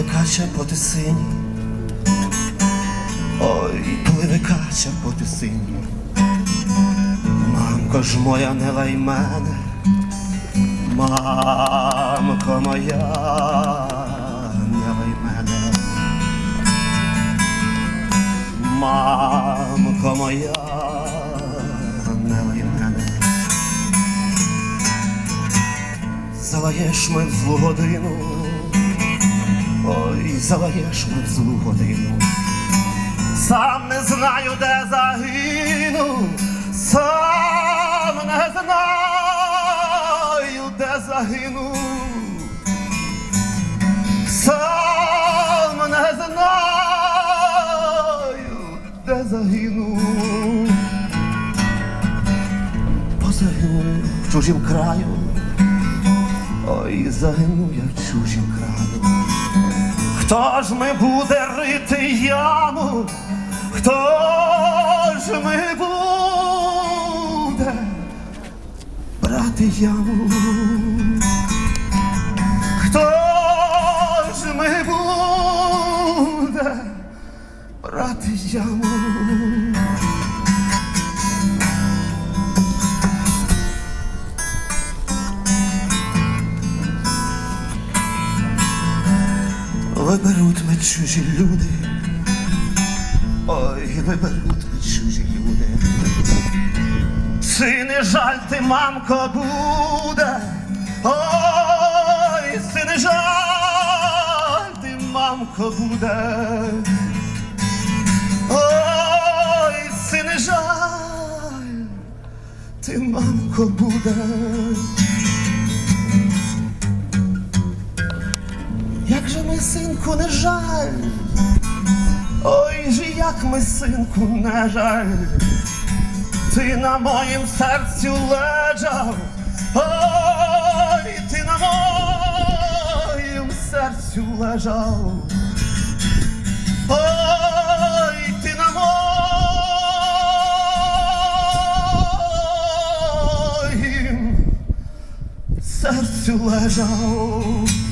Пливе кача по тисині. Ой, пливе кача по тисині. Мамко ж моя, не лай мене. Мамко моя, не лай мене. Мамко моя, не лай мене. Залаєш в злу годину, ой, залаєш ми в злу годину. Сам не знаю, де загину, сам не знаю, де загину. Сам не знаю, де загину. Позагину в чужім краю. Ой, загину я в чужім краю. Хто ж ми буде рити яму? Хто ж ми буде брати яму? Хто ж ми буде брати яму? Виберуть ми чужі люди. Ой, виберуть ми чужі люди. Чи не жаль ти, мамко, буде? Ой, чи жаль ти, мамко, буде? Ой, чи жаль ти, мамко, буде? Же ми, синку, не жаль? Ой же, як ми, синку, не жаль, ти на моїм серцю лежав, ой, ти на моїм серцю лежав, ой, ти на моїм серцю лежав.